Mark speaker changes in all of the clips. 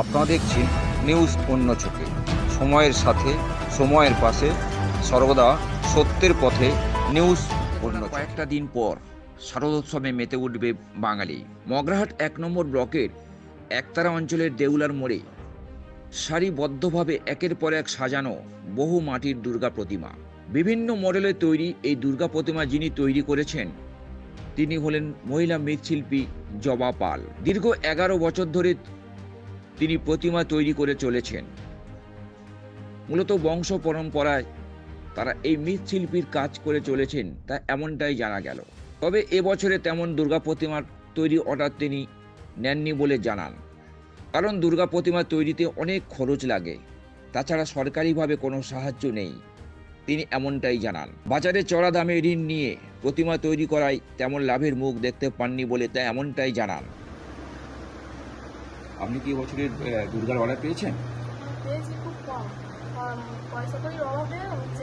Speaker 1: আপনারা দেখছেন নিউজ অন্য চোখে। সময়ের সাথে, সময়ের পাশে সর্বদা সত্যের পথে নিউজ অন্য কয়েকটা দিন পর শারদোৎসবে মেতে উঠবে বাঙালি। মগরাহাট এক নম্বর ব্লকের একতারা অঞ্চলের দেউলার মোড়ে সারিবদ্ধভাবে একের পর এক সাজানো বহু মাটির দুর্গা প্রতিমা। বিভিন্ন মডেলে তৈরি এই দুর্গা প্রতিমা যিনি তৈরি করেছেন, তিনি হলেন মহিলা মৃৎশিল্পী জবা পাল। দীর্ঘ এগারো বছর ধরে তিনি প্রতিমা তৈরি করে চলেছেন। মূলত বংশ পরম্পরায় তারা এই মৃৎশিল্পীর কাজ করে চলেছেন, তা এমনটাই জানা গেল। তবে এবছরে তেমন দুর্গা প্রতিমার তৈরি অর্ডার তিনি নেননি বলে জানান। কারণ দুর্গা প্রতিমা তৈরিতে অনেক খরচ লাগে, তাছাড়া সরকারিভাবে কোনো সাহায্য নেই, তিনি এমনটাই জানান। বাজারে চড়া দামে ঋণ নিয়ে প্রতিমা তৈরি করায় তেমন লাভের মুখ দেখতে পাননি বলে তা এমনটাই জানান। আপনি কি বছরের দুর্গার অর্ডার পেয়েছেন?
Speaker 2: পেয়েছি খুব কম। পয়সা কড়ির অভাবে হচ্ছে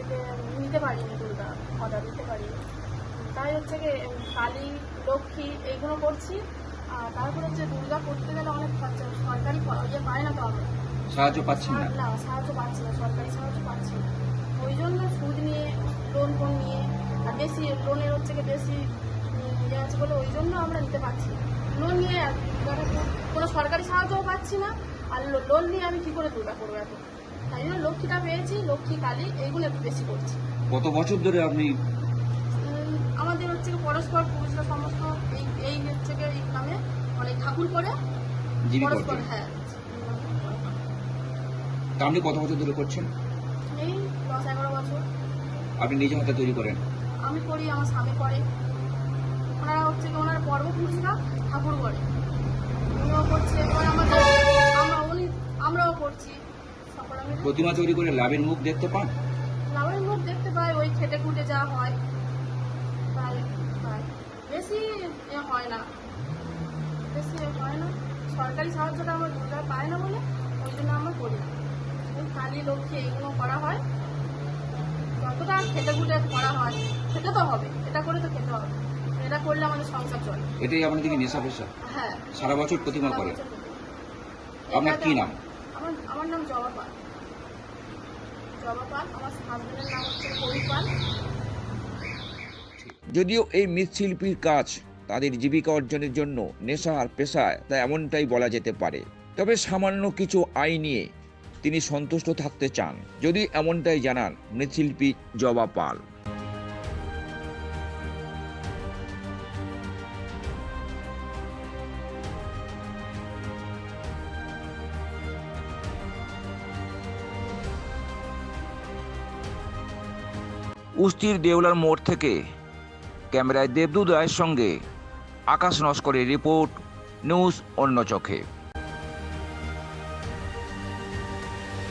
Speaker 2: নিতে পারিনি দুর্গা অর্ডার দিতে পারিনি। তাই হচ্ছে গিয়ে কালী লক্ষ্মী এইগুলো করছি। আর তারপরে হচ্ছে দুর্গা করতে গেলে অনেক খরচা সরকারি ইয়ে পায় না তো আমরা
Speaker 1: সাহায্য পাচ্ছেন না?
Speaker 2: না সাহায্য পাচ্ছি না সরকারি সাহায্য পাচ্ছি না। ওই জন্য সুদ নিয়ে লোন ফোন নিয়ে আর বেশি লোনের হচ্ছে গিয়ে বেশি ইয়ে আছে বলে ওই জন্য আমরা নিতে পারছি না। নিয়ে তো- কোনো সরকারি সাহায্যও পাচ্ছি না আর লোন নিয়ে আমি কি করে দুর্গা করব এখন? তাই জন্য লক্ষ্মীটা পেয়েছি লক্ষ্মী কালী এইগুলো একটু বেশি করছি।
Speaker 1: কত বছর ধরে আপনি
Speaker 2: আমাদের হচ্ছে পরস্পর পুরুষরা সমস্ত এই এই হচ্ছে এই নামে মানে ঠাকুর করে
Speaker 1: যিনি
Speaker 2: পরস্পর হ্যাঁ
Speaker 1: আপনি কত বছর ধরে করছেন?
Speaker 2: এই দশ এগারো বছর।
Speaker 1: আপনি নিজে হাতে তৈরি করেন?
Speaker 2: আমি করি আমার স্বামী করে। ওনারা হচ্ছে কি ওনারা পর্বপুরুষরা ঠাকুর করে উনিও করছে এবার আমাদের আমরা উনি আমরাও করছি। সকলে মিলে।
Speaker 1: প্রতিমা তৈরি করে লাভের মুখ দেখতে পান?
Speaker 2: লাভের মুখ দেখতে পাই ওই খেটে খুঁটে যা হয়। তাই তাই বেশি এ হয় না। বেশি এ হয় না। সরকারি সাহায্যটা আমার দুর্গা পায় না বলে ওই জন্য আমরা করি। না ওই কালী লক্ষ্মী এইগুলো করা হয়। যতটা খেটে খুঁটে করা হয় খেতে তো হবে। এটা করে তো খেতে হবে। এটা করলে আমাদের সংসার চলে।
Speaker 1: এটাই আপনাদেরকে নেশা পেশা।
Speaker 2: হ্যাঁ।
Speaker 1: সারা বছর প্রতিমা করেন
Speaker 2: এটা
Speaker 1: আপনার কি নাম?
Speaker 2: আমার আমার নাম জবা পাল। জবা পাল আমার হাজবেন্ডের নাম হচ্ছে কবি পাল।
Speaker 1: যদিও এই মৃৎশিল্পীর কাজ তাদের জীবিকা অর্জনের জন্য নেশা আর পেশায় তা এমনটাই বলা যেতে পারে। তবে সামান্য কিছু আয় নিয়ে তিনি সন্তুষ্ট থাকতে চান। যদি এমনটাই জানান মৃৎশিল্পী জবা পাল। উস্তির দেউলার মোড় থেকে। ক্যামেরায় দেবদূত রায়ের সঙ্গে আকাশ নস্করের রিপোর্ট নিউজ অন্য চোখে।